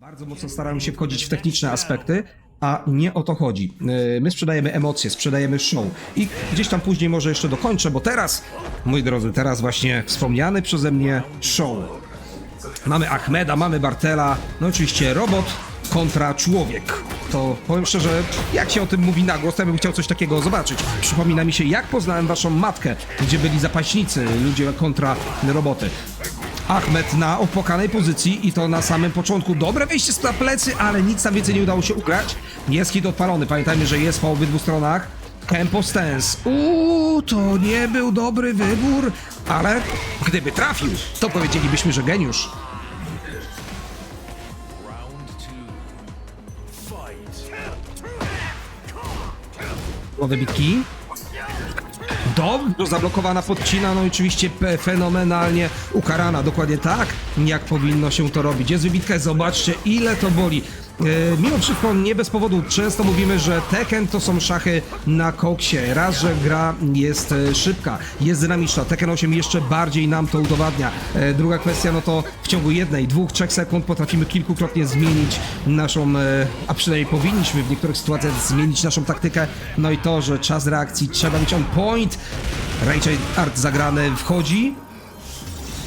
Bardzo mocno staramy się wchodzić w techniczne aspekty, a nie o to chodzi. Yy, My sprzedajemy emocje, sprzedajemy show i gdzieś tam później może jeszcze dokończę, bo teraz, moi drodzy, teraz właśnie wspomniany przeze mnie show. Mamy Ahmeda, mamy Bartela, no oczywiście robot kontra człowiek. To powiem szczerze, jak się o tym mówi na głos, ja bym chciał coś takiego zobaczyć. Przypomina mi się, jak poznałem waszą matkę, gdzie byli zapaśnicy, ludzie kontra roboty. Ahmed na opłakanej pozycji i to na samym początku. Dobre wejście z plecy, ale nic tam więcej nie udało się ugrać. Jest hit odpalony, pamiętajmy, że jest po obydwu stronach. Tempo stance. Uuu, to nie był dobry wybór, ale gdyby trafił, to powiedzielibyśmy, że geniusz. Głowę bitki. Dobrze zablokowana podcina, no i oczywiście fenomenalnie ukarana, dokładnie tak, jak powinno się to robić. Jest wybitka, zobaczcie ile to boli. E, mimo wszystko nie bez powodu często mówimy, że Tekken to są szachy na koksie. Raz, że gra jest e, szybka, jest dynamiczna. Tekken 8 jeszcze bardziej nam to udowadnia. E, druga kwestia, no to w ciągu jednej, dwóch, trzech sekund potrafimy kilkukrotnie zmienić naszą, a przynajmniej powinniśmy w niektórych sytuacjach zmienić naszą taktykę. No i to, że czas reakcji trzeba mieć on point. Rachel Art zagrany wchodzi.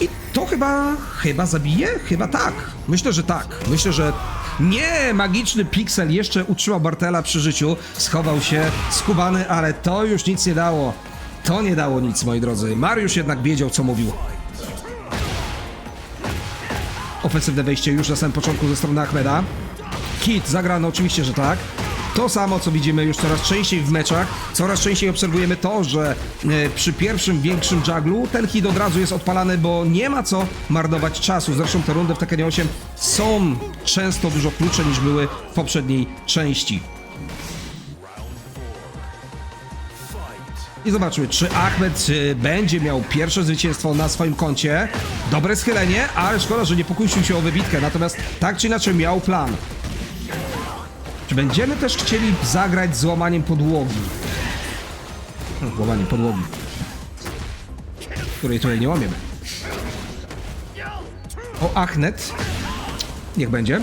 I to chyba, chyba zabije? Chyba tak. Myślę, że tak. Myślę, że nie, magiczny piksel jeszcze utrzymał Bartela przy życiu. Schował się skubany, ale to już nic nie dało. To nie dało nic, moi drodzy. Mariusz jednak wiedział, co mówił. Ofensywne wejście już na samym początku ze strony Ahmeda. Kit zagrano oczywiście, że tak. To samo, co widzimy już coraz częściej w meczach. Coraz częściej obserwujemy to, że e, przy pierwszym większym jugglu ten hit od razu jest odpalany, bo nie ma co marnować czasu. Zresztą te rundy w Tekkenie 8 są często dużo krótsze niż były w poprzedniej części. I zobaczmy, czy Ahmed y, będzie miał pierwsze zwycięstwo na swoim koncie. Dobre schylenie, ale szkoda, że nie pokusił się o wybitkę. Natomiast tak czy inaczej miał plan. Będziemy też chcieli zagrać z łamaniem podłogi? Łamaniem podłogi. Której tutaj nie łamiemy. O, Achnet. Niech będzie.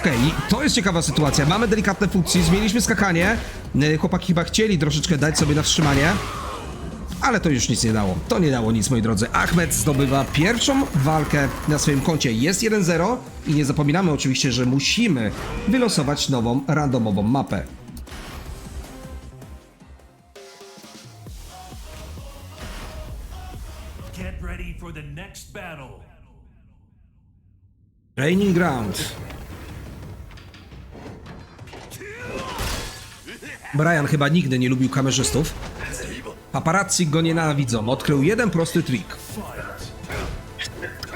Okej, i to jest ciekawa sytuacja. Mamy delikatne funkcje, zmieniliśmy skakanie. Y, Chłopaki chyba chcieli troszeczkę dać sobie na wstrzymanie. Ale to już nic nie dało. To nie dało nic, moi drodzy. Ahmed zdobywa pierwszą walkę na swoim koncie. Jest 1-0 i nie zapominamy oczywiście, że musimy wylosować nową, randomową mapę. Training Ground. Brian chyba nigdy nie lubił kamerzystów. Paparazzi go nienawidzą. Odkrył jeden prosty trik.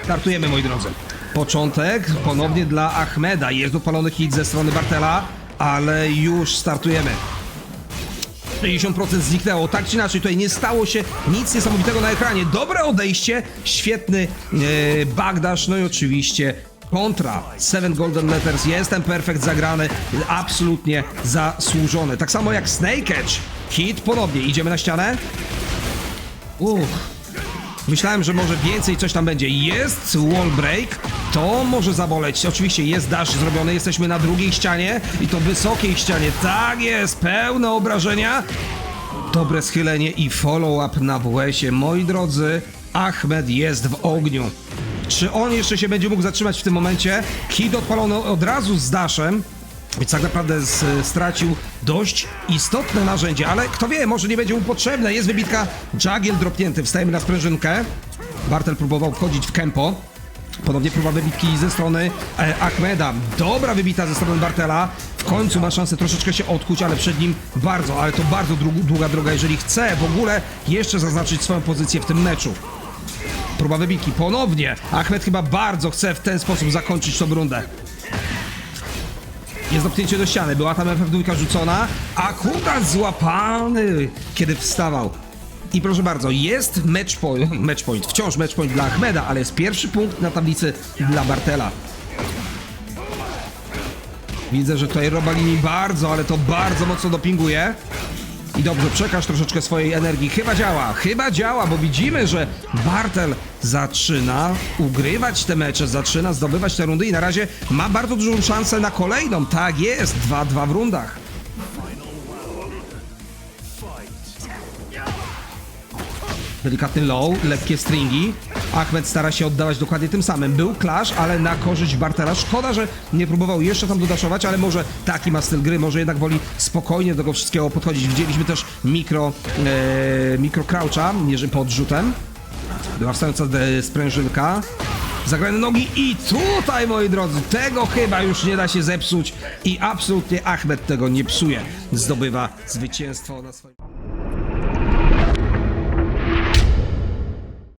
Startujemy, moi drodzy. Początek ponownie dla Ahmeda. Jest dopalony hit ze strony Bartela, ale już startujemy. 60% zniknęło, tak czy inaczej, tutaj nie stało się nic niesamowitego na ekranie. Dobre odejście, świetny e, Bagdasz, no i oczywiście kontra. Seven Golden Letters, jestem perfekt zagrany, absolutnie zasłużony. Tak samo jak Snake Edge, hit ponownie, idziemy na ścianę. Uff. Myślałem, że może więcej coś tam będzie. Jest wall break, to może zaboleć. Oczywiście jest dash zrobiony, jesteśmy na drugiej ścianie i to wysokiej ścianie. Tak jest, pełne obrażenia. Dobre schylenie i follow-up na WS-ie. Moi drodzy, Ahmed jest w ogniu. Czy on jeszcze się będzie mógł zatrzymać w tym momencie? Hit odpalono od razu z dashem. Więc tak naprawdę stracił dość istotne narzędzie, ale kto wie, może nie będzie mu potrzebne. Jest wybitka, Jagiel dropnięty, wstajemy na sprężynkę. Bartel próbował wchodzić w kempo. Ponownie próba wybitki ze strony e, Ahmeda. Dobra wybita ze strony Bartela. W końcu ma szansę troszeczkę się odkuć, ale przed nim bardzo, ale to bardzo dłu- długa droga, jeżeli chce w ogóle jeszcze zaznaczyć swoją pozycję w tym meczu. Próba wybitki ponownie. Ahmed chyba bardzo chce w ten sposób zakończyć tą rundę. Jest dopnięcie do ściany, była tam FF2 rzucona, a Kugas złapany, kiedy wstawał. I proszę bardzo, jest match point, match point, wciąż match point dla Ahmeda, ale jest pierwszy punkt na tablicy dla Bartela. Widzę, że tutaj Robalini bardzo, ale to bardzo mocno dopinguje. I dobrze, przekaż troszeczkę swojej energii. Chyba działa, chyba działa, bo widzimy, że Bartel zaczyna ugrywać te mecze, zaczyna zdobywać te rundy i na razie ma bardzo dużą szansę na kolejną. Tak jest, 2-2 w rundach. Delikatny low, lekkie stringi. Ahmed stara się oddawać dokładnie tym samym. Był clash, ale na korzyść Bartera. Szkoda, że nie próbował jeszcze tam dodaszować, ale może taki ma styl gry, może jednak woli spokojnie do tego wszystkiego podchodzić. Widzieliśmy też mikro, e, mikro croucha, pod rzutem. Była wstająca e, sprężynka. Zagrane nogi i tutaj, moi drodzy, tego chyba już nie da się zepsuć i absolutnie Ahmed tego nie psuje. Zdobywa zwycięstwo na swoim...